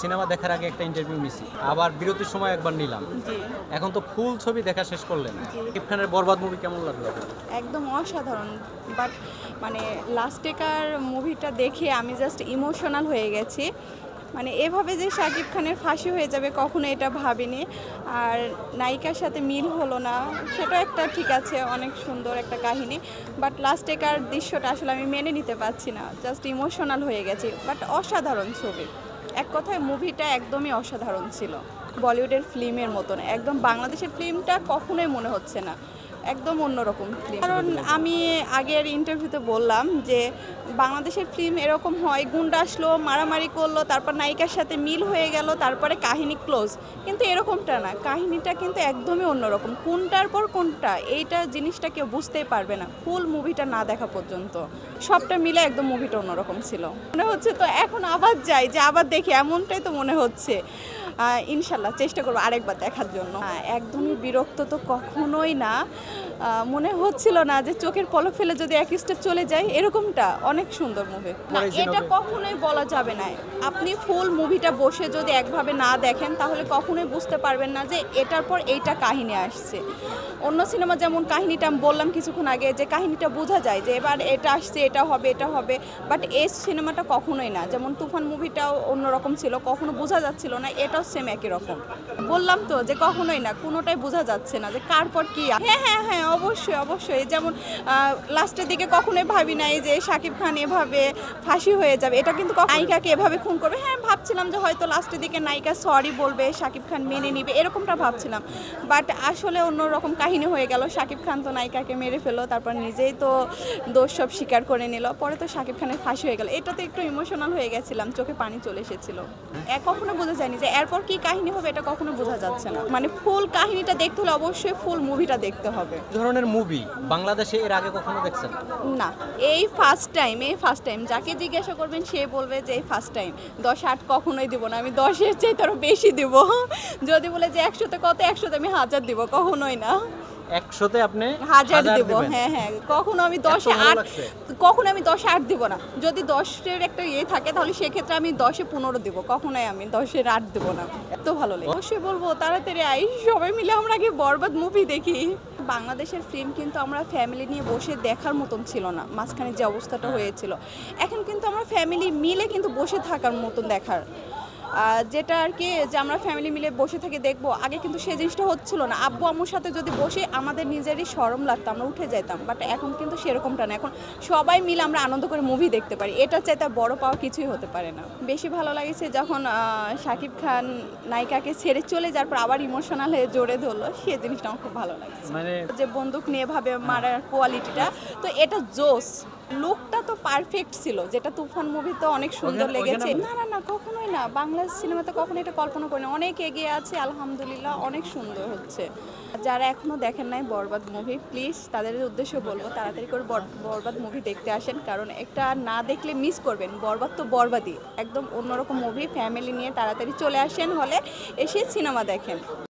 Cinema দেখার আগে একটা ইন্টারভিউ নিছি। আবার বিরতির সময় একবার নিলাম। এখন তো ফুল ছবি দেখা শেষ করলেন। ইফখানের খানের বরবাদ মুভি কেমন লাগল? একদম অসাধারণ। বাট মানে লাস্টেকার মুভিটা দেখে আমি জাস্ট ইমোশনাল হয়ে গেছি। মানে এভাবে যে শাকিব খানের ফাঁসি হয়ে যাবে, কখনো এটা ভাবিনি। আর নায়িকার সাথে মিল হলো না সেটা একটা ঠিক আছে, অনেক সুন্দর একটা কাহিনী। বাট লাস্টেকার দৃশ্যটা আসলে আমি মেনে নিতে পারছি না জাস্ট ইমোশনাল হয়ে গেছি। বাট অসাধারণ ছবি। এক কথায় মুভিটা একদমই অসাধারণ ছিল। বলিউডের ফিল্মের মতন। একদম বাংলাদেশের ফিল্মটা কখনোই মনে হচ্ছে না। একদম অন্যরকম কারণ আমি আগের ইন্টারভিউতে বললাম যে, বাংলাদেশের ফিল্ম এরকম হয়, গুন্ডা আসলো, মারামারি করল, তারপর নায়িকার সাথে মিল হয়ে গেল, তারপরে কাহিনী ক্লোজ কিন্তু এরকমটা না, কাহিনীটা কিন্তু একদমই অন্যরকম। কোনটার পর কোনটা, এইটা জিনিসটা কেউ বুঝতেই পারবে না ফুল মুভিটা না দেখা পর্যন্ত। সবটা মিলে একদম মুভিটা অন্যরকম ছিল। মনে হচ্ছে তো এখন আবার যাই, যে আবার দেখি, এমনটাই তো মনে হচ্ছে। ইনশাল্লাহ, চেষ্টা করব আরেকবার দেখার জন্য। একদমই বিরক্ত তো কখনোই না। মনে হচ্ছিল না যে চোখের পলক ফেলে যদি এক স্টেপ চলে যায় এরকমটা অনেক সুন্দর মুভি না এটা কখনোই বলা যাবে না। আপনি ফুল মুভিটা বসে যদি একভাবে না দেখেন তাহলে কখনোই বুঝতে পারবেন না যে এটার পর এইটা কাহিনী আসছে। অন্য সিনেমা যেমন কাহিনীটা আমি বললাম কিছুক্ষণ আগে যে কাহিনীটা বোঝা যায় যে এবার এটা আসছে এটা হবে এটা হবে বাট এই সিনেমাটা কখনোই না। যেমন তুফান মুভিটাও অন্যরকম ছিল কখনো বোঝা যাচ্ছিল না এটাও সেম একই রকম। বললাম তো যে কখনোই না কোনোটাই বোঝা যাচ্ছে না যে কার পর কি হ্যাঁ হ্যাঁ হ্যাঁ হ্যাঁ অবশ্যই অবশ্যই। যেমন লাস্টের দিকে কখনোই ভাবি নাই যে শাকিব খান এভাবে ফাঁসি হয়ে যাবে। এটা কিন্তু নায়িকাকে এভাবে খুন করবে। হ্যাঁ ভাবছিলাম যে হয়তো লাস্টের দিকে নায়িকা সরি বলবে শাকিব খান মেনে নিবে, এরকমটা ভাবছিলাম। বাট আসলে অন্যরকম কাহিনী হয়ে গেল। শাকিব খান তো নায়িকাকে মেরে ফেলো তারপর নিজেই তো দোষ সব স্বীকার করে নিল। পরে তো শাকিব খানের ফাঁসি হয়ে গেল। এটাতে একটু ইমোশনাল হয়ে গেছিলাম, চোখে পানি চলে এসেছিল। কখনো বোঝা যায়নি যে এরপর কি কাহিনী হবে, এটা কখনো বোঝা যাচ্ছে না। মানে ফুল কাহিনীটা দেখতে হলে অবশ্যই ফুল মুভিটা দেখতে হবে। ধরনের মুভি বাংলাদেশে এর আগে কখনো দেখছেন? না এই ফার্স্ট টাইম এই ফার্স্ট টাইম যাকে জিজ্ঞাসা করবেন সে বলবে যে এই ফার্স্ট টাইম দশ আট কখনোই দিব না আমি দশের চেয়ে তারও বেশি দিব। যদি বলে যে একশোতে কত একশোতে আমি হাজার দিব কখনোই না। একশোতে আপনি হাজার দিব হ্যাঁ হ্যাঁ। কখনো আমি দশে আট কখনো আমি দশে আট দিব না। যদি দশের একটা ইয়ে থাকে তাহলে সেক্ষেত্রে আমি দশে পনেরো দিব। কখনোই আমি দশের আট দিব না। এত ভালো লাগে। অবশ্যই বলব তাড়াতাড়ি আই সবাই মিলে আমরা আগে বরবাদ মুভি দেখি। বাংলাদেশের ফিল্ম কিন্তু আমরা ফ্যামিলি নিয়ে বসে দেখার মতন ছিল না। মাঝখানে যে অবস্থাটা হয়েছিল। এখন কিন্তু আমরা ফ্যামিলি মিলে কিন্তু বসে থাকার মতন দেখার যেটা আর কি যে আমরা ফ্যামিলি মিলে বসে থেকে দেখব আগে কিন্তু সেই জিনিসটা হচ্ছিল না। আব্বু আম্মুর সাথে যদি বসে আমাদের নিজেরই সরম লাগতো আমরা উঠে যেতাম বাট এখন কিন্তু সেরকমটা না। এখন সবাই মিলে আমরা আনন্দ করে মুভি দেখতে পারি। এটা চাইতে আর বড় পাওয়া কিছুই হতে পারে না। বেশি ভালো লাগেছে যখন শাকিব খান নায়িকাকে ছেড়ে চলে যাওয়ার পর আবার ইমোশনাল হয়ে জোরে ধরলো সে জিনিসটা আমার খুব ভালো লাগছে। মানে যে বন্দুক নিয়ে ভাবে মারার কোয়ালিটিটা তো এটা জোস লুকটা তো পারফেক্ট ছিল যেটা তুফান মুভিতে অনেক সুন্দর লেগেছে। না না না কখনোই না। বাংলা সিনেমাতে কখনো এটা কল্পনা করি না অনেক এগিয়ে আছে আলহামদুলিল্লাহ অনেক সুন্দর হচ্ছে। যারা এখনও দেখেন নাই বরবাদ মুভি প্লিজ তাদের উদ্দেশ্যে বলব তাড়াতাড়ি করে বর- বরবাদ মুভি দেখতে আসেন। কারণ একটা না দেখলে মিস করবেন। বরবাদ তো বরবাদই। একদম অন্যরকম মুভি ফ্যামিলি নিয়ে তাড়াতাড়ি চলে আসেন হলে এসে সিনেমা দেখেন।